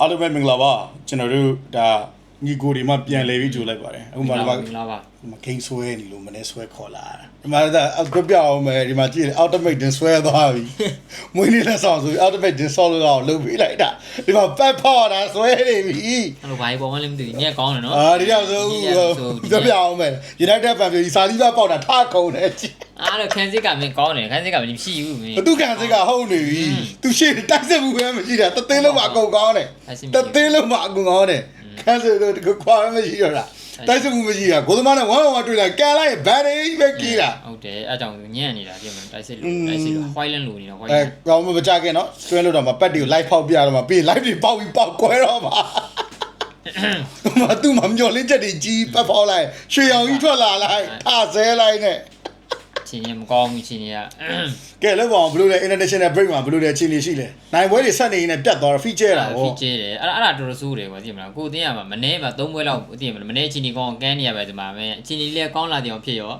အားလုံးပဲမင်္ဂလာပါကျွန်တော်တို့ဒါ ညီကိုတွေမှပြန်လဲပြီးကြိုလိုက်ပါတယ်အခုမှဒီမှာမင်္ဂလာပါဒီမှာ game ဆွဲနေလို့မနေ့ဆွဲခေါ်လာတာဒီမှာဒါအကွပြအောင်မယ်ဒီမှာကြည့်တယ် ultimate တင်ဆွဲသွားပြီမွေးနေ့လက်ဆောင်ဆိုပြီး ultimate တင်ဆော့လို့တော့လုပ်ပေးလိုက်တာဒီမှာ pet power တာဆွဲနေပြီအဲ့လိုဘာကြီးပေါ်မှလည်းမသိဘူးညက်ကောင်းတယ်နော်အာဒီတော့ဆိုပြပြအောင်မယ် United fan ပြည်စာလီးပါပေါက်တာထားကုန်တယ်ကြည့်အားတော့ခန်းစစ်ကမင်းကောင်းတယ်ခန်းစစ်ကမင်းမရှိဘူးမင်းဘသူကန်စိတ်ကဟုတ်နေပြီသူရှေ့တိုက်စစ်မှုပဲမရှိတာတသိန်းလုံးမှာအကုန်ကောင်းတယ်တသိန်းလုံးမှာအကုန်ကောင်းတယ် ခန်းစစ်တို့ခွာရမရှိတော့တာတိုက်စစ်မှုမရှိတာကိုသမားနဲ့ဝမ်းဝမ်းတွေ့လာကန်လိုက်ဘန်နေပဲကြီးတာဟုတ်တယ်အဲ့ကြောင့်ညံ့နေတာပြင်မတိုက်စစ်လို့တိုက်စစ်လို့ white လန်လို့နေတာ white အဲလန်ကောင်းမကြခင်နော်ဆွဲလို့တော့မပတ်တီကို live ဖောက်ပြတော့မှာပြီး live တွေပေါက်ပြီးပေါက်ကွဲတော့မှာမသူမမျောလင်းချက်တွေကြီးပတ်ဖောက်လိုက်ရွှေရောင်ကြီးထွက်လာလိုက်ထဆဲလိုက်နဲ့ ချင်းချင်းမကောင်းဘူးချင်းချင်းကကဲလောက်ပါအောင်ဘလို့လဲ international break မှာဘလို့လဲချင်းလေးရှိလဲနိုင်ပွဲတွေဆက်နေရင်ပြတ်သွားတော့ feature တာဖီဟောကျဲတယ်အဲ့အဲ့ဒါတော်တော်ဆိုးတယ်ကွာသိမလားကိုအတင်းရမှာမနေ့မှာ၃ပွဲလောက်သိမလားမနေ့ချင်းဒီကောင်းကန်းနေရပဲဒီမှာပဲအချင်းဒီလေးကောင်းလာတယ်အောင်ဖြစ်ရော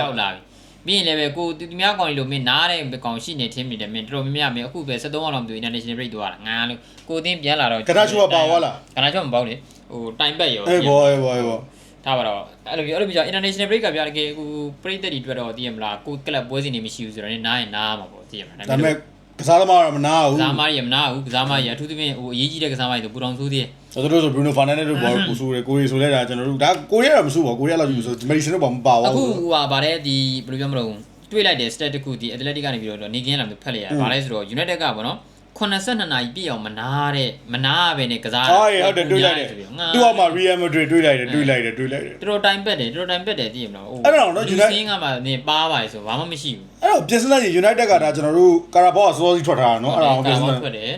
ရောက်လာပြီပြီးရင်လည်းပဲကိုသူများကောင်းလို့မင်းနားတဲ့ကောင်ရှိနေထင်းမိတယ်မင်းတော်တော်များများမင်းအခုပဲ73အောင်လောက်မသိဘူး international break သွားတာငါလို့ကိုအတင်းပြန်လာတော့ကတာချူကပါသွားလားကနာချောမပေါ့လေဟိုတိုင်ပက်ရောအေးဘောအေးဘောအေးဘော ထားပါတော့အဲ့လိုမျိုးအဲ့လိုမျိုးကြောင့် international break ကပြတယ်ကေဟိုပရိသတ်တွေတွေ့တော့သိရမလားကိုကလပ်ပွဲစဉ်တွေမရှိဘူးဆိုတော့နားရင်နားမှာပေါ့သိရမလားဒါပေမဲ့ကစားသမားတော့မနာဘူးကစားမရမနာဘူးကစားမရအထူးသဖြင့်ဟိုအရေးကြီးတဲ့ကစားမတွေဆိုပူတော်ဆိုးသေးတယ်ကျွန်တော်တို့ဆို Bruno Fernandes တို့ဘောကိုဆိုးတယ်ကိုရီဆိုလဲဒါကျွန်တော်တို့ဒါကိုရီကတော့မဆိုးပါကိုရီကလောက်ယူဆို Medicine တို့ဘာမပါဘူးအခုဟိုဟာဗါတဲ့ဒီဘယ်လိုပြောမလို့တွေ့လိုက်တဲ့ stat တစ်ခုဒီ Athletic ကနေပြီးတော့နေကင်းလာမျိုးဖက်လိုက်ရဗါလဲဆိုတော့ United ကပေါ့နော် 82နာရီပြည့်အောင်မနာတဲ့မနာပဲနဲ့ကစားဟာဟုတ်တယ်တွေးလိုက်တယ်သူ့အောက်မှာ Real Madrid တွေးလိုက်တယ်တွေးလိုက်တယ်တွေးလိုက်တယ်တော်တော်တိုင်ပက်တယ်တော်တော်တိုင်ပက်တယ်သိရမလားဟိုအဲ့ဒါတော့ United စင်းကမှနေပါပါလေဆိုဘာမှမရှိဘူးအဲ့တော့ပြင်စလိုက်ရင် United ကဒါကျွန်တော်တို့ကာရာဘောကစောစီထွက်ထားတာနော်အဲ့ဒါကိုပြင်စလိုက်ထွက်တယ်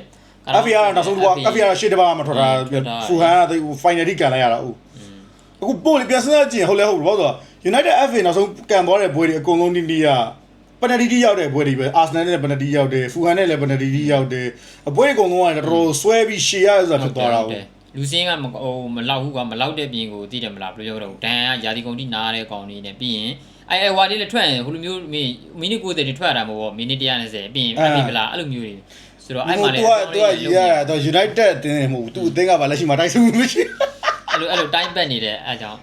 FPR နောက်ဆုံးတော့ FPR ရှေ့တစ်ပါးမှာထွက်ထားဖူဟန်ကသူ final ကန်လိုက်ရတာဟုတ်အခုပို့လေပြင်စလိုက်ကြည့်ဟုတ်လဲဟုတ်ဘောဆို United FA နောက်ဆုံးကန်သွားတဲ့ဘွဲတွေအကုန်လုံးတင်းတီးရ ပနတီတီရောက်တဲ့ဘွဲတွေပဲ Arsenal နဲ့ပနတီရောက်တယ်ဖူဟန်နဲ့လည်းပနတီတီရောက်တယ်အဘွဲအကုန်လုံးကတော်တော်ဆွဲပြီးရှေ့ရဆိုတာဖြစ်သွားတာဟုတ်လူစင်းကမဟိုမလောက်ဘူးကွာမလောက်တဲ့ပြင်ကိုသိတယ်မလားဘယ်လိုပြောတော့ဒန်ကယာဒီကုန်တိနားတဲ့ကောင်လေးနဲ့ပြီးရင်အဲအဲဝါလေးလည်းထွက်ရင်ဟိုလိုမျိုးမင်းမိနစ်90တွေထွက်ရတာမဟုတ်ဘူးမိနစ်120ပြီးရင်အပြင်မလားအဲ့လိုမျိုးတွေဆိုတော့အဲ့မှာလည်းသူကသူကရရတော့ United အတင်းမဟုတ်သူအတင်းကပါလက်ရှိမှာတိုက်စုမှုမရှိအဲ့လိုအဲ့လိုတိုင်းပတ်နေတဲ့အဲကြောင့်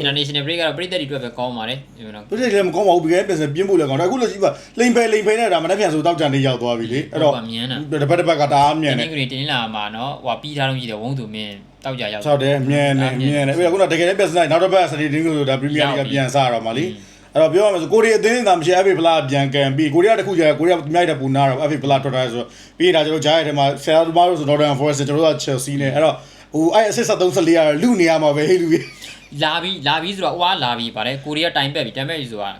international break ကတော့ပြည်သက်တွေအတွက်ပဲကောင်းပါတယ်ဒီလိုဘယ်လိုလဲမကောင်းပါဘူးဘယ်ကဲပြင်ပြင်းဖို့လည်းကောင်းတယ်အခုလက်ရှိကလိန်ဖဲလိန်ဖဲနဲ့ဒါမနေ့ပြန်ဆိုတောက်ကြံလေးရောက်သွားပြီလေအဲ့တော့တစ်ပတ်တစ်ပတ်ကတအားမြန်ဒီနေနေ့ကလေးတင်းလာမှာနော်ဟိုပြီးထားလို့ရှိတယ်ဝုန်းသူမင်းတောက်ကြရောက်ဆောက်တယ်မြန်နေမြန်နေပြီးတော့ခုနတကယ်လည်းပြန်စလိုက်နောက်တစ်ပတ်စနေတင်းကိုဒါပရီးမီးယားလိကပြန်စားတော့မှာလीအဲ့တော့ပြောရမယ်ဆိုကိုရီးအသင်းသာမရှိ FA ဖလားပြန်ကန်ပြီးကိုရီးယားတခုကျကိုရီးယားအများကြီးတပူနာတော့ FA ဖလားထွက်ထားဆိုပြီးဒါကျွန်တော်ဂျားရဲ့ထဲမှာဆယ်သမားတို့ဆို Northern Forest ကျွန်တော်တို့က Chelsea နဲ့အဲ့တော့ ဟိုအဲ့အဆစ်73 14ရလူနေရမှာပဲဟေးလူကြီးလာပြီးလာပြီးဆိုတော့ဟိုကလာပြီးပါတယ်ကိုရီးယားတိုင်ပက်ပြီးတိုင်ပက်ပြီးဆိုတာ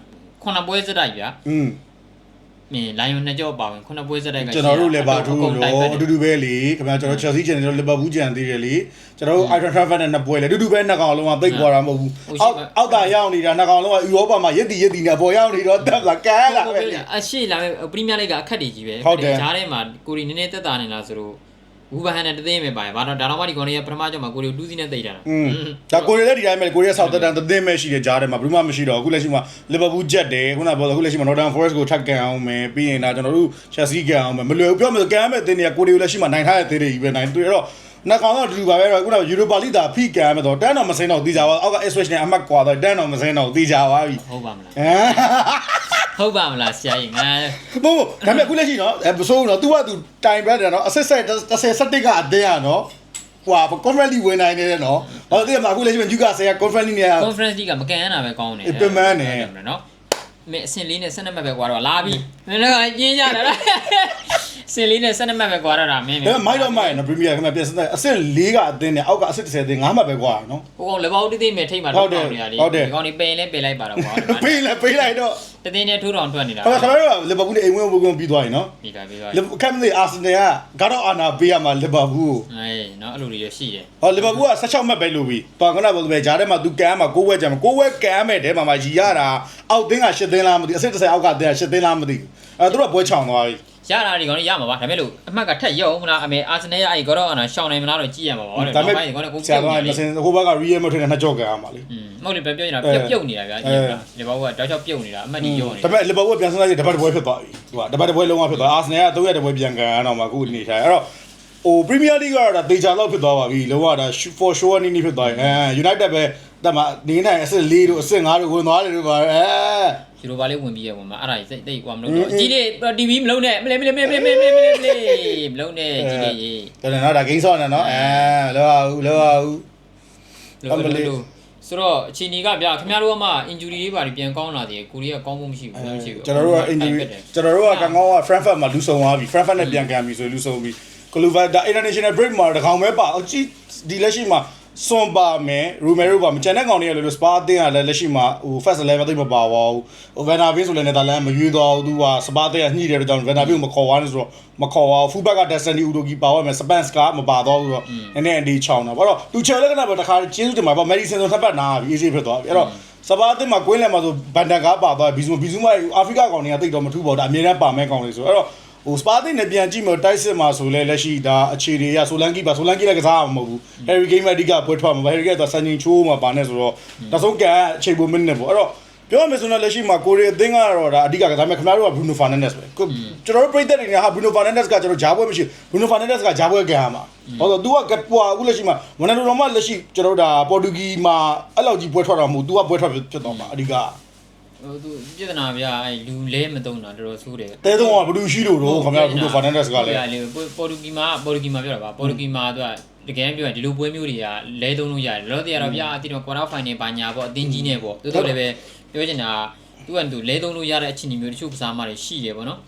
ခုနှစ်ပွဲစတိုက်ဗျာอืมမင်းလိုင်ယွန်နှစ်ကြောပါဝင်ခုနှစ်ပွဲစတိုက်ကကျွန်တော်တို့လည်းပါထူးလို့အတူတူပဲလေခင်ဗျာကျွန်တော် Chelsea ကျန်တယ်ကျွန်တော် Liverpool ကျန်သေးတယ်လေကျွန်တော်တို့ Iron Trafford နဲ့နှစ်ပွဲလေအတူတူပဲနှစ်ကောင်လုံးကပိတ်သွားတာမဟုတ်ဘူးအောက်အောက်တာရောက်နေတာနှစ်ကောင်လုံးကဥရောပမှာရက်တီရက်တီနဲ့ပေါ်ရောက်နေတော့တက်လာကဲလာပဲလေအရှိလာမဲ့ပရီးမီးယားလိဂ်ကအခက်တွေကြီးပဲဟုတ်တယ်ဂျားထဲမှာကိုရီနည်းနည်းတက်တာနေလားဆိုတော့ ဝူဘဟန်နဲ့တသိမ်းပဲပါရင်ဘာတော့ဒါတော့မှဒီကောင်လေးကပထမကြောင့်မှာကိုရီကိုတူးစီနဲ့တိတ်တာอืมဒါကိုရီးယားဒီတိုင်းပဲကိုရီးယားဆောက်တက်တန်သတင်းမဲ့ရှိတဲ့ကြားထဲမှာဘယ်မှမရှိတော့အခုလက်ရှိမှာ Liverpool ဂျက်တယ်ခုနကပြောအခုလက်ရှိမှာ Northern Forest ကိုထပ်ကန်အောင်မယ်ပြီးရင်ဒါကျွန်တော်တို့ Chelsea ကန်အောင်မယ်မလွယ်ဘူးပြောမယ်ဆိုကန်မဲ့တင်းတွေကကိုရီးယားလက်ရှိမှာနိုင်ထားတဲ့တင်းတွေကြီးပဲနိုင်တွေ့တော့နှစ်ကောင်တော့အတူတူပါပဲတော့ခုနက Europa League ဒါဖိကန်မယ်တော့တန်းတော့မစင်းတော့သိကြပါအောက်က Ipswich နဲ့အမှတ်ကွာတော့တန်းတော့မစင်းတော့သိကြပါပြီဟုတ်ပါမလား ဟုတ်ပါမလားဆရာကြီးငါမဟုတ်ဒါပေမဲ့အခုလက်ရှိနော်အဲမစိုးဘူးနော် तू က तू တိုင်ဘရက်တယ်နော်အစစ်ဆက်30 17ကအသေးရနော်ဟိုဟာ conference ဝင်နိုင်နေတယ်နော်ဟောတကယ်မှာအခုလက်ရှိမှာ UK ဆရာ conference နေရ conference ကမကန်ရတာပဲကောင်းနေတယ်ပြန်မန်းနေနော်မင်းအစင်လေးနဲ့12မှတ်ပဲကွာတော့လာပြီမင်းလည်းညင်းကြတာလားစင်လေးနဲ့12မှတ်ပဲကွာတော့တာမင်းဒါပေမဲ့မိုက်တော့မိုက်နော်ပရီးမီးယားခင်ဗျပြန်စတဲ့အဆင့်၄ကအသင်းနဲ့အောက်ကအဆင့်30အသင်း9မှတ်ပဲကွာနော်ဟိုကောင်လေဘောက်တိတိမဲ့ထိမှတော့နေရလေဒီကောင်နေပင်လဲပင်လိုက်ပါတော့ကွာပင်လဲပင်လိုက်တော့တသိန်းနဲ့ထိုးတော်ထွက်နေတာခင်ဗျခင်ဗျတို့က Liverpool နဲ့အိမ်ဝင်ဘုံပြီးသွားပြီနော်ဒီကပြီးတော့ကမ်မလေး Arsenal ကကတော့အာနာပေးရမှာ Liverpool အေးနော်အဲ့လိုတွေရရှိတယ်ဟော Liverpool က16မှတ်ပဲလို့ပြီ။တော်ကနဘယ်လိုပဲဂျားထဲမှာ तू ကန်မှာ6ဝက်ကြမှာ6ဝက်ကန်မဲ့တဲမှာမှာရီရတာအောက်တင်းက8တင်းလားမသိအစစ်30အောက်ကတင်းက8တင်းလားမသိဘူး။အဲသူတို့ကပွဲချောင်သွားပြီ ရတာဒီကောင်လေးရမှာပါဒါပေမဲ့လို့အမှတ်ကထက်ရုံမလားအမေအာဆနယ်ရဲ့အဲ့ဒီဂေါ်တော့အနာရှောင်းနိုင်မလားတော့ကြည့်ရမှာပါဟုတ်တယ်ဒါပေမဲ့ကောင်လေးကိုဆရာကမစင်ဟိုဘက်က real madrid နဲ့နှစ်ကြော့ကန်အောင်ပါလေမဟုတ်လေပဲပြောနေတာပြပြုတ်နေတာဗျာဒီကလီဗာပူးကတောက်ချောက်ပြုတ်နေတာအမှတ်ကြီးရောနေဒါပေမဲ့လီဗာပူးကပြန်စမ်းလိုက်တဲ့တပတ်တစ်ပွဲဖြစ်သွားပြီဟိုကတပတ်တစ်ပွဲလုံးဝဖြစ်သွားအာဆနယ်က၃ရက်တစ်ပွဲပြန်ကန်အောင်ပါအခုနေထိုင်အဲ့တော့ဟို Premier League ကတော့ဒါဒေချာလောက်ဖြစ်သွားပါပြီလုံးဝဒါ for sure အနေနဲ့ဖြစ်သွားရင်အဲ United ပဲတမနေနိုင်အဆင့်၄တို့အဆင့်၅တို့ဝင်သွားတယ်တို့ပါအဲ ယူရိုပါလေးဝင်ပြီးရပုံမှာအဲ့ဒါကြီးစိတ်တိတ်ကွာမလို့တော့အကြီးလေး TV မလုံးနဲ့မလဲမလဲမလဲမလဲမလဲမလဲမလဲမလုံးနဲ့အကြီးလေးရေတော်တယ်နော်ဒါဂိမ်းဆော့နေနော်အဲလောအောင်လောအောင်လောလောဆိုတော့အချီနီကဗျာခင်ဗျားတို့ကမှ injury တွေပါပြန်ကောင်းလာတယ်ကိုရီးယားကောင်းဖို့မရှိဘူးမရှိဘူးကျွန်တော်တို့က injury ကျွန်တော်တို့ကကံကောင်းက Frankfurt မှာလူဆုံသွားပြီ Frankfurt နဲ့ပြန်ကန်ပြီဆိုလူဆုံပြီ Kluivert ဒါ international break မှာတကောင်ပဲပါအချီဒီလက်ရှိမှာ စွန်ပါမယ်ရူမဲရိုပါမကျန်တဲ့ကောင်တွေကလည်းစပါအတင်းကလည်းလက်ရှိမှာဟို first level သိမပါပါဘူးဟို Van der Beek ဆိုလည်းနယ်သာလန်မရွေးတော့ဘူးသူကစပါတဲ့ညှိတယ်တော့ကြောင့် Van der Beek ကိုမခေါ်သွားနဲ့ဆိုတော့မခေါ်သွားဘူး fullback က Destiny Udogi ပါသွားမယ် Spence ကမပါတော့ဘူးဆိုတော့နည်းနည်းအဒီချောင်းတာဘာလို့သူချယ်လည်းကနတခါကျေးဇူးတင်ပါဗော Medicine ဆိုထပ်ပတ်နာပြီ easy ဖြစ်သွားပြီအဲ့တော့စပါတဲ့မှာကွင်းလယ်မှာဆိုဘန်တန်ကားပါသွားဘီဇူဘီဇူမအာဖရိကကောင်တွေကတိတ်တော့မထူးပါဘူးဒါအမြဲတမ်းပါမဲ့ကောင်တွေဆိုအဲ့တော့ ဟိုစပါတင်နဲ့ပြန်ကြည့်မလို့တိုက်စစ်မှာဆိုလဲလက်ရှိဒါအခြေတွေရဆိုလန်ကီပါဆိုလန်ကီလည်းကစားမှာမဟုတ်ဘူးဟယ်ရီဂိမ်းမအဓိကပွဲထွက်မှာဟယ်ရီဂိမ်းကဆန်ချင်းချိုးမှာပါနေဆိုတော့နောက်ဆုံးကန်အခြေပုံမင်းနဲ့ပေါ့အဲ့တော့ပြောရမယ်ဆိုတော့လက်ရှိမှာကိုရီအသင်းကတော့ဒါအဓိကကစားမယ်ခင်ဗျားတို့က Bruno Fernandes ပဲကိုကျွန်တော်တို့ပြည်သက်တွေနဲ့ဟာ Bruno Fernandes ကကျွန်တော်ဂျားပွဲမရှိ Bruno Fernandes ကဂျားပွဲကန်ရမှာဟောတော့ तू ကပွာအခုလက်ရှိမှာဝနန်ဒိုတော်မှလက်ရှိကျွန်တော်တို့ဒါပေါ်တူဂီမှာအဲ့လောက်ကြီးပွဲထွက်တာမဟုတ် तू ကပွဲထွက်ဖြစ်တော့မှာအဓိက ဟိုသူပြဿနာဗျာအဲလူလဲမတုံတာတော်တော်ဆိုးတယ်တဲတော့ကဘယ်သူရှိလို့တော့ခင်ဗျား Bruno Fernandes ကလည်းလေပေါ်တူဂီမှာပေါ်တူဂီမှာပြောတာပါပေါ်တူဂီမှာသူကတကယ်ပြောရင်ဒီလိုပွဲမျိုးတွေကလဲသုံးလို့ရတယ်လောတရားတော့ဗျာအတိတော့ quarter final ဘာညာပေါ့အတင်းကြီးနေပေါ့သူတို့လည်းပဲပြောချင်တာသူကသူလဲသုံးလို့ရတဲ့အခြေအနေမျိုးတချို့ကစားမှတွေရှိတယ်ပေါ့နော်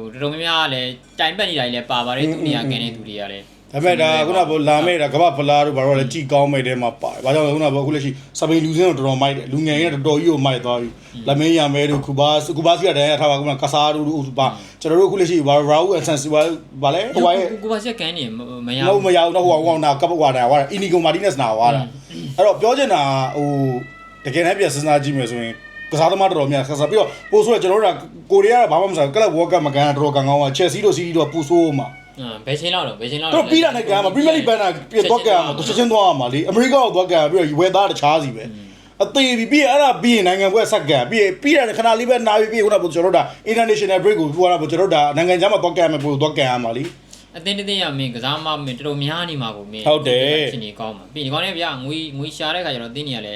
ဟိုတော်တော်များများကလည်းတိုင်ပတ်နေတာကြီးလည်းပါပါတယ်သူနေရာကန်နေသူတွေကလည်း ဒါပေမဲ့ဒါခုနကလာမဲ့ဒါကမ္ဘာဖလားတို့ဘာလို့လဲကြည်ကောင်းမဲ့တဲမှာပါတယ်။ဘာကြောင့်လဲခုနကအခုလက်ရှိစပိန်လူစင်းတို့တော်တော်မိုက်တယ်။လူငယ်တွေကတော်တော်ကြီးကိုမိုက်သွားပြီ။လမင်းရမဲတို့ကူဘာကူဘာစီကတည်းကထားပါခုနကဆားတို့တို့ပါကျွန်တော်တို့အခုလက်ရှိဘာရာဦးအဆန်စီဘာဘာလဲဟိုဘာရဲ့ကိုပါဆက်ကန်နေမရမဟုတ်ဘူးမရအောင်တော့ဟိုကောင်နာကပ်ဝါတာဝါတာအီနီဂိုမာတီနက်စ်နာဝါတာအဲ့တော့ပြောချင်တာဟိုတကယ်တမ်းပြန်စဉ်းစားကြည့်မယ်ဆိုရင်ကစားသမားတော်တော်များဆက်စားပြီးတော့ပို့ဆိုတော့ကျွန်တော်တို့ကကိုရီးယားကဘာမှမစားကလပ်ဝေါ်ကပ်မကန်တော်တော်ကောင်းကောင်းကချက်စီတို့စီးတို့ပူဆိုးမှာ ဘယ်ချိန်လောက်တော့ဘယ်ချိန်လောက်တို့ပြီးတာနဲ့ကမ်းမှာ Premier League ဘန်နာပြတော့ကမ်းမှာသူချက်ချင်းသွားမှာလေအမေရိကကိုသွားကမ်းပြီးတော့ဝယ်သားတခြားစီပဲအသေးပြီးပြီးအဲ့ဒါပြီးရင်နိုင်ငံပွဲဆက်ကမ်းပြီးပြီးတာခဏလေးပဲနားပြီးပြီးခုနကကျွန်တော်တို့ဒါ international break ကိုပြောရမှာကျွန်တော်တို့ဒါနိုင်ငံခြားမှာသွားကမ်းမှာပို့သွားကမ်းရမှာလေအတင်းတင်းရမင်းကစားမမင်းတော်တော်များနေမှာကိုမင်းဟုတ်တယ်ချင်းနေကောင်းမှာပြီးဒီကောင်းနေဗျာငွေငွေရှာတဲ့ခါကျတော့တင်းနေရလဲ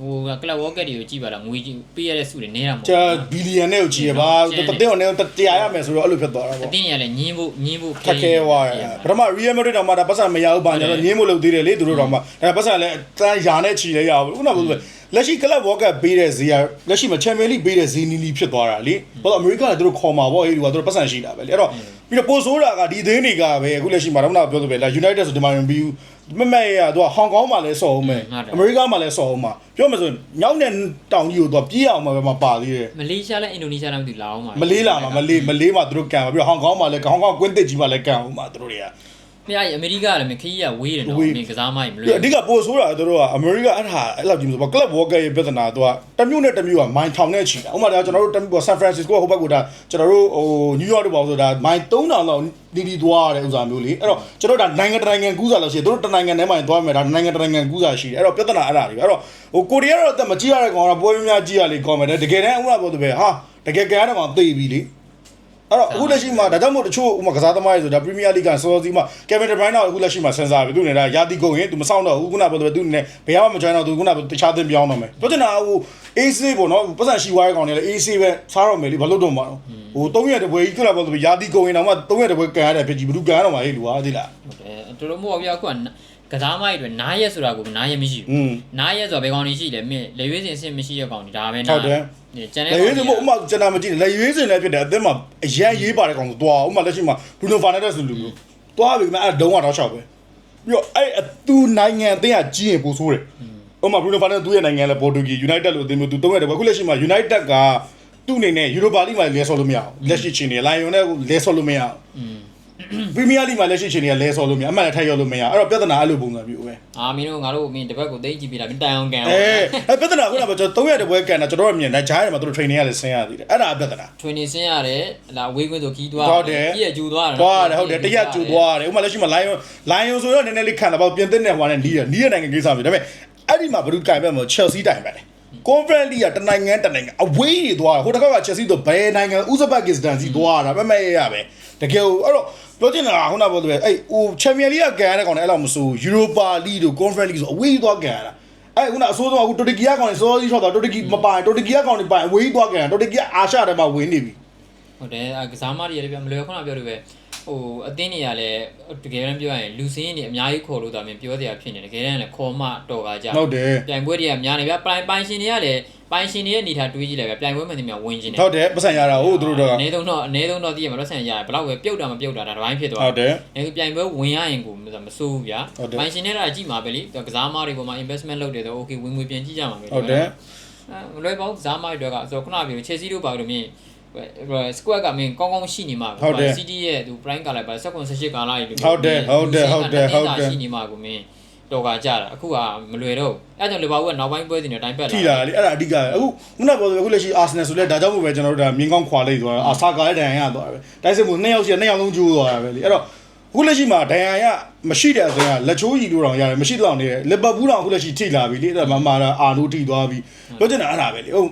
ဟိုကလပ်ဝေါကက်တွေကိုကြည့်ပါလားငွေပေးရတဲ့စုတွေနေတာမဟုတ်ကျဘီလီယံနဲ့ကိုချီရပါတတဲ့ကိုနဲ့တရားရမယ်ဆိုတော့အဲ့လိုဖြစ်သွားတာအပေါ့တင်းနေရလဲညင်းဖို့ညင်းဖို့ခက်ခဲသွားတယ်ပထမ Real Madrid တော့မှဒါပတ်စံမရဘူးပါညာတော့ညင်းမို့လုပ်သေးတယ်လေသူတို့တော့မှဒါပတ်စံလည်းတန်းယာနဲ့ချီလဲရဘူးခုနကပြောလက်ရှိကလပ်ဝေါကပ်ပေးတဲ့ဈေးကလက်ရှိမှာချန်ပီယံလိပေးတဲ့ဈေးနီးနီးဖြစ်သွားတာလေဘာလို့အမေရိကကသူတို့ခေါ်မှာပေါ့ဟေးဒီကသူတို့ပတ်စံရှိတာပဲလေအဲ့တော့ပြီးတော့ပိုဆိုးတာကဒီအသင်းတွေကပဲအခုလက်ရှိမှာတော့ပြောဆိုပဲလာ United ဆိုဒီမှာမပြီးဘူး မမက်ရသူကဟောင်ကောင်မှာလည်းစော်အောင်မယ်အမေရိကမှာလည်းစော်အောင်မှာပြောမှဆိုညောင်းတဲ့တောင်ကြီးကိုသူကပြေးအောင်မှာပဲမှာပါသေးတယ်မလေးရှားနဲ့အင်ဒိုနီးရှားနဲ့မသိလာအောင်ပါမလေးလာမှာမလေးမလေးမှာသူတို့ကန်ပါပြီးတော့ဟောင်ကောင်မှာလည်းဟောင်ကောင်ကွင်းတစ်ကြီးမှာလည်းကန်အောင်မှာသူတို့တွေက ပြအမေရိကလည်းမခီးရဝေးတယ်နော်မင်းကစားမရင်မလွပြီးယ်အဓိကပိုဆိုးတာသူတို့ကအမေရိကအဲ့ဒါအဲ့လောက်ကြီးမဆိုပါကလပ်ဝေါ်ကရဲ့ပြဿနာသူကတမျိုးနဲ့တမျိုးကမိုင်ထောင်နဲ့ချီတာဥပမာဒါကျွန်တော်တို့တမျိုးဆန်ဖရန်စစ္စကိုဟိုဘက်ကဒါကျွန်တော်တို့ဟိုနယူးယောက်တို့ပေါ့ဆိုတာမိုင်3000လောက်ဒီဒီသွားရတဲ့ဥစားမျိုးလေအဲ့တော့ကျွန်တော်တို့ဒါနိုင်ငံတနိုင်ငံကူးစားလို့ရှိရင်တို့တနိုင်ငံထဲမှာသွားမယ်ဒါနိုင်ငံတနိုင်ငံကူးစားရှိတယ်အဲ့တော့ပြဿနာအဲ့ဒါတွေပဲအဲ့တော့ဟိုကိုရီးယားတော့အသက်မကြီးရတဲ့ကောင်ကပွဲများကြီးရလေကောင်းမယ်တကယ်တမ်းဥပမာပြောသူပဲဟာတကယ်ကန်ရတဲ့ကောင်သေပြီလေ အဲ့တော့အခုလက်ရှိမှာဒါကြောင့်မို့တချို့ဥမာကစားသမားတွေဆိုဒါပရီးမီးယားလိဂ်ကစောစီမှာကယ်ဗင်ဒဘရိုင်းတော့အခုလက်ရှိမှာဆင်ဆာပြီသူနေတာယာတီကုန်ရင်သူမဆောင်တော့ဘူးခုနကပြောတယ်သူနေဘယ်မှမ join တော့သူခုနကတခြားသင်းပြောင်းတော့မယ်ပြောချင်တာဟို AC ပေါ့နော်ပတ်စံရှိဝိုင်းကောင်တွေလည်း AC ပဲစားတော့မယ်လေဘာလို့တော့မှာဟို3ရက်တပွဲကြီးခုနကပြောတယ်ယာတီကုန်ရင်တော့မှ3ရက်တပွဲကန်ရတဲ့ဖြစ်ကြီးဘယ်သူကန်ရတော့မှာဟဲ့လူဟာသိလားဟုတ်တယ်တော်တော်မို့ဗျာအခုက ကစားမရတွေနားရက်ဆိုတာကိုနားရက်မရှိอืဘူးมနားရက်ဆိုတာဘယ်ကောင်ကြီးရှိလဲမင်းလေရွေးစင်အဆင်မရှိတဲ့ကောင်ကြီးဒါပဲဟုတ်တယ်ကျန်တဲ့လေရွေးစင်မို့ဥမာကျွန်တော်မကြည့်လေရွေးစင်လည်းဖြစ်တယ်အသင်းမှာအရန်ရေးပါတဲ့ကောင်ဆိုသွားဥမာလက်ရှိမှာ Bruno Fernandes လူမျိုးသွားပြီခင်ဗျအဲ့ဒုံကတော့ရှောက်ပဲပြီးတော့အဲ့သူနိုင်ငံအသင်းကကြီးရင်ပိုဆိုးတယ်ဥပမာ Bruno Fernandes သူ့ရဲ့နိုင်ငံလဲပေါ်တူဂီ United လို့အသင်းမျိုးသူသုံးရတယ်ပေါ့အခုလက်ရှိမှာ United ကသူ့အနေနဲ့ Europa League မှာလဲဆော်လို့မရဘူးလက်ရှိချင်းနေ Lion နဲ့လဲဆော်လို့မရဘူး Premier League မှာလက်ရှိချင်းနေလဲဆော်လို့မရအမှန်လည်းထိုက်ရောက်လို့မရအဲ့တော့ပြဿနာအဲ့လိုပုံစံမျိုးပဲအာမင်းတို့ငါတို့မင်းတစ်ပတ်ကိုသိကြည့်ပြတာမင်းတိုင်အောင်ကန်အဲအဲ့ပြဿနာခုနကကျွန်တော်3ရက်တပွဲကန်တာကျွန်တော်တို့မြင်တယ်ဂျားရမှာသူတို့ training ရလဲဆင်းရသေးတယ်အဲ့ဒါပြဿနာထွင်နေစင်းရတယ်လာဝေးခွင်းဆိုခီးသွားဟုတ်တယ်ကြီးရကျူသွားတယ်သွားတယ်ဟုတ်တယ်တရက်ကျူသွားတယ်ဥပမာလက်ရှိမှာ Lion Lion ဆိုတော့နည်းနည်းလေးခံတာပေါ့ပြင်သစ်နဲ့ဟိုနဲ့နီးတယ်နီးတဲ့နိုင်ငံကိစ္စမျိုးဒါပေမဲ့အဲ့ဒီမှာဘယ်သူတိုင်ပဲမလို့ Chelsea တိုင်ပဲလေ Conference League ကတနိုင်ငံတနိုင်ငံအဝေးတွေသွားတယ်ဟိုတစ်ခါက Chelsea တို့ဘယ်နိုင်ငံဥဇဘက်ကစ္စတန်စီသွားတာမမဲရရပဲ တကယ်ကိုအဲ့တော့ပြောချင်တာကခုနကပြောတယ်အဲ့ဟိုချန်ပီယံလိကကန်ရတဲ့ကောင်လည်းအဲ့လောက်မဆိုယူရိုပါလိတို့ကွန်ဖရင့်လိဆိုအဝေးသွားကန်ရတာအဲ့ခုနအဆိုးဆုံးအခုတိုတကီယာကောင်လည်းစောစီးချောက်တော့တိုတကီမပိုင်တိုတကီယာကောင်တွေပိုင်အဝေးသွားကန်တိုတကီယာအာရှထဲမှာဝင်နေပြီဟုတ်တယ်အဲကစားမတွေလည်းပြမလွယ်ခုနပြောလို့ပဲ ဟိုအသင်းတွေကလည်းတကယ်တမ်းပြောရရင်လူစင်းတွေအများကြီးခေါ်လို့တာမင်းပြောစရာဖြစ်နေတယ်တကယ်တမ်းလည်းခေါ်မှတော်ကားကြဟုတ်တယ်ပြိုင်ပွဲတွေကများနေဗျပိုင်ပိုင်ရှင်တွေကလည်းပိုင်ရှင်တွေရဲ့အနေထားတွေးကြည့်လိုက်ဗျပြိုင်ပွဲမှန်တယ်များဝင်ခြင်းတယ်ဟုတ်တယ်ပတ်စံရတာဟုတ်သူတို့တော့အနည်းဆုံးတော့အနည်းဆုံးတော့တည်ရမှာတော့ဆန်ရတယ်ဘလောက်ပဲပြုတ်တာမပြုတ်တာဒါတစ်ပိုင်းဖြစ်သွားဟုတ်တယ်အဲပြိုင်ပွဲဝင်ရရင်ကိုမစိုးဘူးဗျာဟုတ်တယ်ပိုင်ရှင်တွေကကြည့်မှာပဲလေကစားမားတွေပေါ်မှာ investment လုပ်တယ်ဆို okay ဝင်ငွေပြန်ကြည့်ကြမှာပဲဟုတ်တယ်အဲမလွယ်ပါဘူးကစားမားတွေကဆိုတော့ခုနကပြော Chelsea တို့ပါလို့မြင် squad ကမင်းကောင်းကောင်းရှိနေမှာဟုတ်တယ် City ရဲ့သူ prime ကလည်းပါ16 18ကာလာကြီးလို့ဟုတ်တယ်ဟုတ်တယ်ဟုတ်တယ်ဟုတ်တယ်ရှိနေမှာကိုမင်းတော်ကကြတာအခုကမလွယ်တော့ဘူးအဲကြောင့်လီဗာပူးကနောက်ပိုင်းပွဲစဉ်တွေတိုင်းပက်လာထိလာလေအဲ့ဒါအဓိကအခုခုနကပြောတယ်အခုလက်ရှိအာဆင်နယ်ဆိုလဲဒါကြောင့်မို့ပဲကျွန်တော်တို့ဒါမြင်းကောင်းခွာလိုက်သွားတာအာဆာကာလည်းဒဏ်ရာရသွားတယ်ပဲတိုက်စစ်မှုနှစ်ယောက်ရှိနှစ်ယောက်လုံးကျိုးသွားတာပဲလေအဲ့တော့အခုလက်ရှိမှာဒဏ်ရာရမရှိတဲ့အစိုးရလက်ချိုးကြီးလို့တောင်ရတယ်မရှိတော့နေတယ်လီဗာပူးတောင်အခုလက်ရှိထိလာပြီလေအဲ့ဒါမှမာတာအာနိုထိသွားပြီပြောချင်တာအဲ့ဒါပဲလေဟုတ်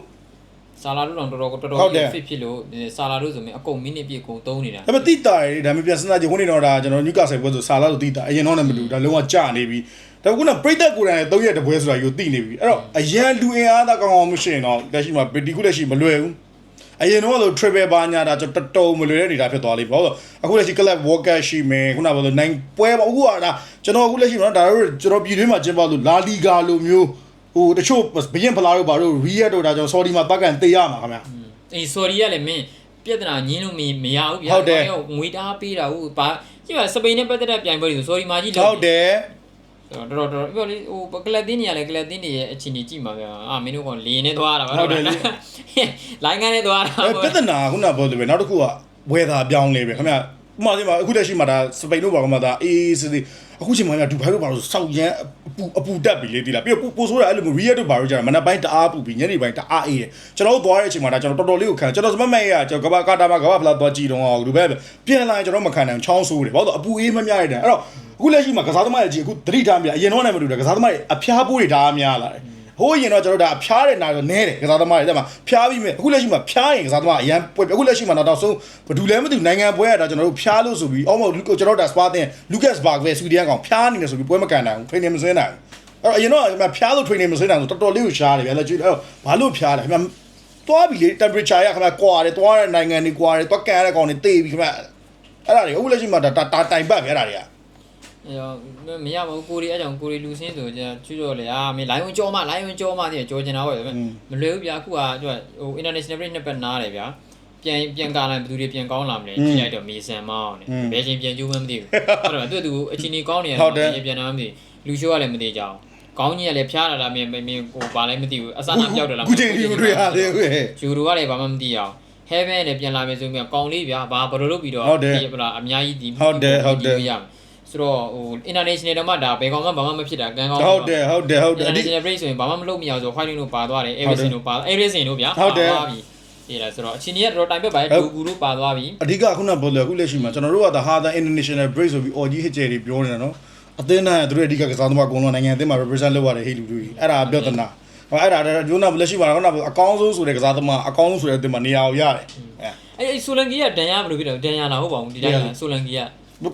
ဆာလာတို့တော့တော်တော်တော်ဟုတ်တယ်တော် fit ဖြစ်လို့ဆာလာတို့ဆိုရင်အကုန်မိနစ်ပြည့်ကုန်သုံးနေတာဒါပေမဲ့တိတာရယ်ဒါပေမဲ့ပြန်စဉ်းစားကြည့်ခုနေတော့ဒါကျွန်တော်ညူကာဆယ်ပွဲဆိုဆာလာလို့တိတာအရင်တော့လည်းမတူဒါလုံးဝကြာနေပြီဒါကုနာပရိသတ်ကိုယ်တိုင်၃ရက်တပွဲဆိုတာယူသိနေပြီအဲ့တော့အရန်လူအင်အားသားကောင်းကောင်းမရှိရင်တော့လက်ရှိမှာဒီခုလက်ရှိမလွယ်ဘူးအရင်တော့ဆို triple ဘာညာဒါကျွန်တော်တော်တော်မလွယ်တဲ့နေတာဖြစ်သွားလိမ့်မယ်ဟုတ်အခုလက်ရှိ club worker ရှိမယ်ခုနကပြောလို့နိုင်ပွဲပေါ့အခုကဒါကျွန်တော်အခုလက်ရှိမှာဒါတို့ကျွန်တော်ပြည်တွင်းမှာကျင်းပလို့လာလီဂါလိုမျိုး ဟိုတချို့ဘရင်ဖလာတို့ဘာတို့ real တို့ဒါကျွန်တော် sorry မှာတက်ကန်တေးရမှာခင်ဗျာအေး sorry ရလည်းမင်းပြဿနာညင်းလို့မမရဘူးဗျာဟုတ်တယ်ဘာလို့ငွေတားပေးတာဟုတ်ဘာကြည့်ပါစပိန်နဲ့ပတ်သက်တဲ့ပြိုင်ပွဲတွေဆို sorry မာကြီးဟုတ်တယ်တော်တော်တော်ပြောလေဟိုကလပ်တင်းနေရလဲကလပ်တင်းနေရဲ့အချင်းကြီးကြည့်မှာဗျာအာမင်းတို့ကလေနဲ့သွားတာပါလိုင်းကနဲ့သွားတာအဲပြဿနာခုနကပြောတယ်ပဲနောက်တစ်ခုကဝယ်တာပြောင်းလဲပဲခင်ဗျ ဥပမာဒီမှာအခုလက်ရှိမှာဒါစပိန်တို့ဘာကမှဒါအေးအေးစစ်စစ်အခုချိန်မှာဒူဘိုင်တို့ဘာလို့စောက်ရမ်းအပူအပူတက်ပြီလေဒီလားပြီးတော့ပိုဆိုးတာအဲ့လိုမျိုးရီယက်တို့ဘာလို့ကြာမနက်ပိုင်းတအားပူပြီးညနေပိုင်းတအားအေးတယ်ကျွန်တော်တို့သွားတဲ့အချိန်မှာဒါကျွန်တော်တော်တော်လေးကိုခံကျွန်တော်စမမဲ့ရကျွန်တော်ကဘာကာတာမှာကဘာဖလာသွားကြည့်တော့အောင်ဒီဘက်ပြန်လာရင်ကျွန်တော်မခံနိုင်ချောင်းဆိုးတယ်ဘာလို့အပူအေးမများရတယ်အဲ့တော့အခုလက်ရှိမှာကစားသမားတွေကြီးအခုသတိထားမြအရင်တော့လည်းမတူတယ်ကစားသမားတွေအဖျားပိုးတွေဒါအားများလာတယ် ဟိုးရင်တော့ကျွန်တော်တို့ဒါအဖျားတဲ့နာဆိုနဲတယ်ကစားသမားတွေတဲ့မှာဖျားပြီးမြအခုလက်ရှိမှာဖျားရင်ကစားသမားအရန်ပွဲအခုလက်ရှိမှာတော့ဆုံးဘယ်သူလဲမသိဘူးနိုင်ငံပွဲရတာကျွန်တော်တို့ဖျားလို့ဆိုပြီးအော်မဟုတ်ကျွန်တော်တို့ဒါစပါတင်လူကတ်စ်ဘာဂ်ပဲဆွီဒင်ကောင်ဖျားနေတယ်ဆိုပြီးပွဲမကန်နိုင်ဘူး training မစင်းနိုင်ဘူးအဲ့တော့အရင်တော့ဖျားလို့ training မစင်းနိုင်ဘူးတော်တော်လေးကိုရှားတယ်ဗျာလက်ကြည့်အဲ့တော့ဘာလို့ဖျားလဲခင်ဗျာသွားပြီလေ temperature ရခင်ဗျာကွာတယ်သွားတဲ့နိုင်ငံတွေကွာတယ်သွားကန်ရတဲ့ကောင်တွေတေးပြီခင်ဗျာအဲ့ဒါတွေအခုလက်ရှိမှာဒါတာတိုင်ပတ်ဗျာအဲ့ဒါတွေက အဲမရပါဘူးကိုရီအဲ့ကြောင့်ကိုရီလူစင်းဆိုကြချွတော့လေအာမင်းလိုင်းဝင်ကြောမလိုင်းဝင်ကြောမတည်းကြောချင်တာပဲမလွယ်ဘူးဗျာအခုကဟို international break နှစ်ပတ်နားတယ်ဗျာပြန်ပြန်ကာလာဘယ်သူတွေပြန်ကောင်းလာမလဲကြည့်လိုက်တော့မေဆန်မောင်းတယ်ဘယ်ချင်းပြန်ကျိုးမှမသိဘူးဟုတ်တယ်သူကသူအချင်းကြီးကောင်းနေတယ်ပြန်တော့မသိလူရှိုးကလည်းမသိကြအောင်ကောင်းကြီးကလည်းဖျားလာတာမင်းမင်းဟိုဘာလဲမသိဘူးအစနာပြောက်တယ်လားအခုချိန်ထိမတွေ့ရသေးဘူးဟဲ့ဂျူရိုကလည်းဘာမှမသိအောင် heaven နဲ့ပြန်လာမယ်ဆိုရင်ကောင်းလေးဗျာဘာဘယ်လိုလုပ်ပြီးတော့ဟုတ်တယ်ဒီပလားအများကြီးဒီဟုတ်တယ်ဟုတ်တယ်ဒီလိုရမယ် ဆိုတော့ဟို international တော့မှဒါဘယ်ကောင်မှဘာမှမဖြစ်တာကန်းကောင်းဟုတ်တယ်ဟုတ်တယ်ဟုတ်တယ်အဓိ international break ဆိုရင်ဘာမှမလုပ်မရအောင်ဆို white တို့ပါသွားတယ်ဟုတ်တယ် everything တို့ပါ everything တို့ဗျာဟုတ်တယ်ပါသွားပြီဒီလားဆိုတော့အချင်းကြီးကတော့တိုင်ပက်ပါရဲ့ဟုတ်ဒူကူတို့ပါသွားပြီအဓိကခုနပြောလို့အခုလက်ရှိမှာကျွန်တော်တို့က the harder international break ဆိုပြီး OG ဟစ်ကျယ်တွေပြောနေတာနော်အသင်းတိုင်းကသူတို့အဓိကကစားသမားအကုန်လုံးနိုင်ငံအသင်းမှာ represent လုပ်ရတယ်ဟေ့လူတွေအဲ့ဒါပြဿနာဟောအဲ့ဒါဒုနာလက်ရှိမှာခုနအကောင်းဆုံးဆိုတဲ့ကစားသမားအကောင်းဆုံးဆိုတဲ့အသင်းမှာနေရာကိုရတယ်အဲအဲ့အဲ့ဆိုလန်ကီကဒန်ရဘယ်လိုဖြစ်တယ်ဒန်ရလာဟုတ်ပါဘူးဒီတိုင်းဆိုလန်ကီက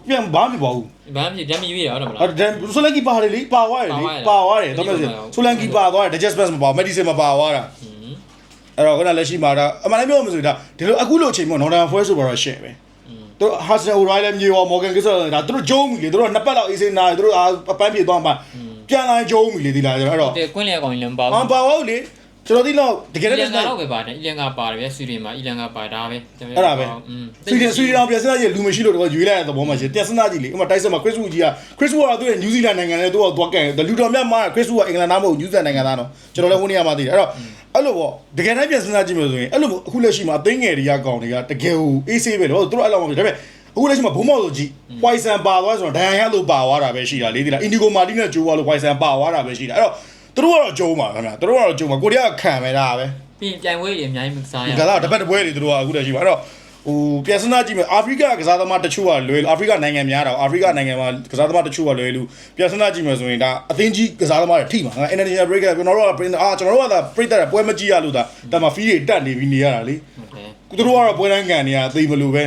ပြန်ဘာမှမပေါ့ဘူးဘာမှဖြစ်ဒန်မီရွေးရဟုတ်မလားအဲ့ဒါဆိုလန်ကီပါတယ်လေပါသွားတယ်လေပါသွားတယ်တော့မဆိုလန်ကီပါသွားတယ် digest pass မပါ medicine မပါသွားတာအဲ့တော့ခုနလက်ရှိမှာဒါအမှန်တမ်းပြောမှဆိုဒါဒီလိုအခုလိုအချိန်မှာ Northern Forest ဆိုတော့ share ပဲသူ Hasan O'Reilly မြေဝ Morgan ကိစ္စဒါသူတို့ဂျုံးပြီလေသူတို့နှစ်ပတ်လောက်အေးစေးနာသူတို့အပန်းပြေသွားမှပြန်လာဂျုံးပြီလေဒီလားအဲ့တော့တဲ့ကွင်းလေကောင်လည်းမပါအဘူးမပါဘူးလေ ကျွန်တော်ဒီလောက်တကယ်အီလလည်းန်ကတော့ပဲပါတယ်အီလန်ကပါတယ်ဗျဆွီဒင်မှာအီလန်ကပါဒါပဲအဲ့ဒါပဲဆွီဒင်ဆွီဒင်အောင်ပြန်စနာကြီးလူမရှိလို့တော့ရွေးလိုက်တဲ့သဘောမှရှိတယ်စနာကြီးလေဥမာတိုက်ဆက်မှာခရစ်ဝူကြီးကခရစ်ဝူကသူ့ရဲ့နယူးဇီလန်နိုင်ငံနဲ့သူ့ကသွားကန်တယ်လူတော်မြတ်မှာခရစ်ဝူကအင်္ဂလန်သားမဟုတ်နယူးဇီလန်နိုင်ငံသားနော်ကျွန်တော်လည်းဟိုနေရာမှာသိတယ်အဲ့တော့အဲ့လိုပေါ့တကယ်တမ်းပြန်စနာကြည့်မယ်ဆိုရင်အဲ့လိုအခုလက်ရှိမှာအသိငယ်တွေကကောင်တွေကတကယ်ကိုအေးဆေးပဲလို့သူတို့အဲ့လိုမှမဖြစ်ဒါပေမဲ့အခုလက်ရှိမှာဘုံမောက်ဆိုကြည့် poison ပါသွားဆိုတော့ဒန်ရန်လို့ပါသွားတာပဲရှိတာလေဒီလား indigo martin နဲ့ဂျိုးဝါလို့ poison ပါသွားတာပဲရှိတာအဲ့တော့ သူတို့ကတော့ဂျုံပါခင်ဗျာသူတို့ကတော့ဂျုံပါကိုရီးယားခံမယ်ဒါပဲပြီးပြိုင်ပွဲတွေအများကြီးမစားရကစားတစ်ပတ်တစ်ပွဲတွေသူတို့ကအခုတည်းရှိပါအဲ့တော့ဟိုပြန်စနာကြည့်မယ်အာဖရိကကစားသမားတချို့ကလွယ်အာဖရိကနိုင်ငံများတာအာဖရိကနိုင်ငံမှာကစားသမားတချို့ကလွယ်လူပြန်စနာကြည့်မယ်ဆိုရင်ဒါအသင်းကြီးကစားသမားတွေထိမှာငါ international break ကကျွန်တော်တို့က print အာကျွန်တော်တို့ကသာပြိတ္တရပွဲမကြည့်ရလို့ဒါဒါမှ fee တွေတက်နေပြီးနေရတာလေဟုတ်တယ်သူတို့ကတော့ပွဲတိုင်းကန်နေရသိမလို့ပဲ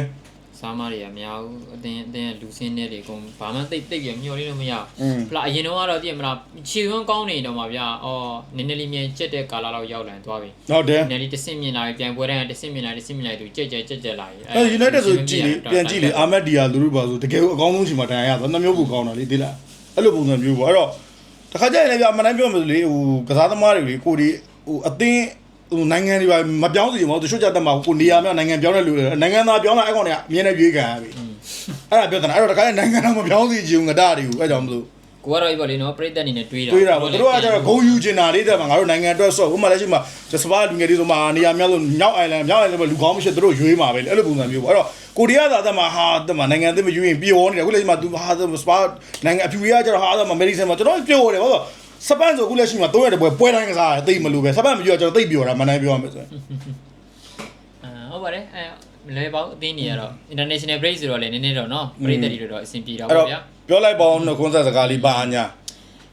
စစားမတွေကမများဘူးအတင်းအတင်းလူစင်းတဲ့တွေအကုန်ဘာမှတိတ်တိတ်ပြမျောလေးလို့မရอืมဘူးဖလားအရင်တော့ကတော့တည်မလားခြေဝန်းကောင်းနေတော့မှဗျာအော်နည်းနည်းလေးမြန်ကြက်တဲ့ကာလာလောက်ရောက်လာရင်သွားပြီဟုတ်တယ်နည်းနည်းလေးတစ်စင်မြင်လာပြီပြန်ပွဲတိုင်းတစ်စင်မြင်လာတစ်စင်မြင်လာသူကြက်ကြက်ကြက်ကြက်လာပြီအဲ United ဆိုကြည်လေပြန်ကြည့်လေအာမက်ဒီယာလူတို့ပါဆိုတကယ်ကိုအကောင်းဆုံးချိန်မှာတန်ရရသွားနှမျိုးကိုကောင်းတာလေဒီလားအဲ့လိုပုံစံမျိုးပေါ့အဲ့တော့တခါကျရင်လည်းပြအမှန်တမ်းပြောမယ်ဆိုလေဟိုကစားသမားတွေလေကိုဒီဟိုအသင်းဟို နိုင်ငံတွေပါမပြောင်းစီမဟုတ်တချို့ကြတဲ့မှာကိုနေရာမြောက်နိုင်ငံပြောင်းတဲ့လူတွေနိုင်ငံသားပြောင်းလာအဲ့ကောင်တွေကအမြင်နဲ့ရွေးခံရပြီအဲ့ဒါပြောတာအဲ့တော့တခါကျနိုင်ငံတော်မပြောင်းစီချင်ငါတာတွေကိုအဲ့ကြောင့်မလို့ကိုကတော့ဒီပေါ်လေးနော်ပြိတက်အနေနဲ့တွေးတာတွေးတာပေါ့တို့ကကျတော့ဂုံယူချင်တာလေးတဲ့မှာငါတို့နိုင်ငံအတွက်ဆော့ဥပမာလက်ရှိမှာဂျစပါလူငယ်တွေဆိုမှာနေရာမြောက်လို့မြောက်အိုင်လန်မြောက်အိုင်လန်မှာလူကောင်းမရှိတို့ရွေးမှာပဲလေအဲ့လိုပုံစံမျိုးပေါ့အဲ့တော့ကိုရီးယားသာတက်မှာဟာတက်မှာနိုင်ငံအသစ်မရွေးရင်ပြောနေတာအခုလက်ရှိမှာသူဟာစပါနိုင်ငံအဖြူတွေကကျတော့ဟာတက်မှာအမေရိကန်မှာကျွန်တော်ပြောတယ်ဘာလို့ စပန်ဆိုအခုလက်ရှိမှာ3ရက်တပွဲပွဲတိုင်းကစားတယ်တိတ်မလို့ပဲစပန်မပြောကျွန်တော်တိတ်ပြောတာမနိုင်ပြောရမယ်ဆိုရင်အာဟုတ်ပါတယ်အဲလဲပေါင်းအသင်းတွေကတော့ international break ဆိုတော့လည်းနည်းနည်းတော့နော်ပြိတက်တွေတော့အဆင်ပြေတော့အဲ့ပေါ့တော့ဗျာပြောလိုက်ပါအောင်နှုတ်ခွန်းဆက်စကားလေးပါညာ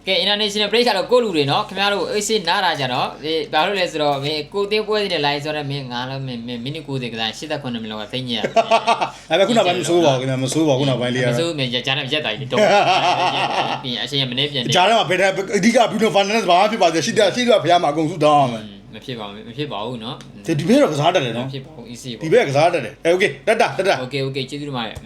ကဲ international break ကတော့ကိုလူတွေနော်ခင်ဗျားတို့အေးစစ်နားတာကြတော့ဒီဘာလို့လဲဆိုတော့မင်းကိုသေးပွဲစီနဲ့ live ဆိုတော့မင်းငါလည်းမင်းမိနစ်90ကစား89မိနစ်လောက်ကသိညက် အဲ့ဒါခုနကပိုင်းမစိုးပါဘူးခင်ဗျာမစိုးပါဘူးခုနကပိုင်းလေးရ မ တော့ စိုးမင်းကြားနဲ့ရက်တာကြီးတော့ပြီးအချိန်မနေပြန်နေ ကြားထဲမှာဘယ်တဲ့အဓိကဘီနိုဖန်နက်စ်ဘာမှဖြစ်ပါသေးရှိတယ်ရှိတယ်ဖះမှာအကုန်စုတောင်းအောင်မယ် မဖြစ်ပါဘူးမဖြစ်ပါဘူးနော် ဒီဒီဘက်တော့ကစားတတ်တယ် မ နော် ဖြစ်ပါဘူး easy ဒီဘက်ကစားတတ်တယ်အဲโอเคတက်တာတက်တာ โอเคโอเคကျေးဇူးတင်ပါတယ်